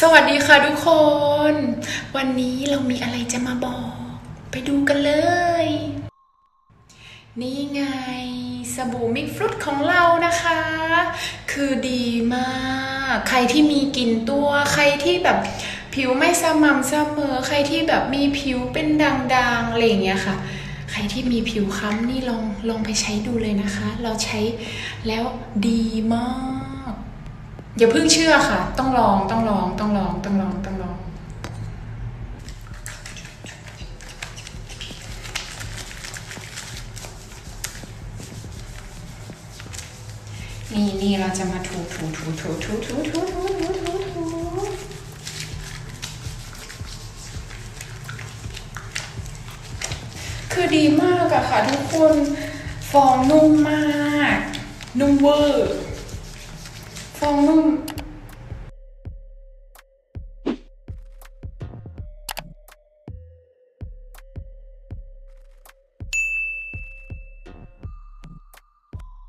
สวัสดีค่ะทุกคน วันนี้เรามีอะไรจะมาบอก ไปดูกันเลย นี่ไง สบู่มิกฟรุตของเรานะคะ คือดีมาก ใครที่มีกลิ่นตัวใครที่แบบผิวไม่สม่ำเสมอ ใครที่แบบมีผิวเป็นด่างๆอะไรอย่างเงี้ยค่ะ ใครที่มีผิวค้ำนี่ลองลองไปใช้ดูเลยนะคะ เราใช้แล้วดีมาก อย่าเพิ่งเชื่อค่ะ ต้องลองต้องลองต้องลองต้องลองต้องลอง นี่นี่เราจะมาถูถูถูถูถูถูถูถูถูถูถูคือดีมากอะค่ะทุกคนฟองนุ่มมาก นุ่มเวอร์ Onun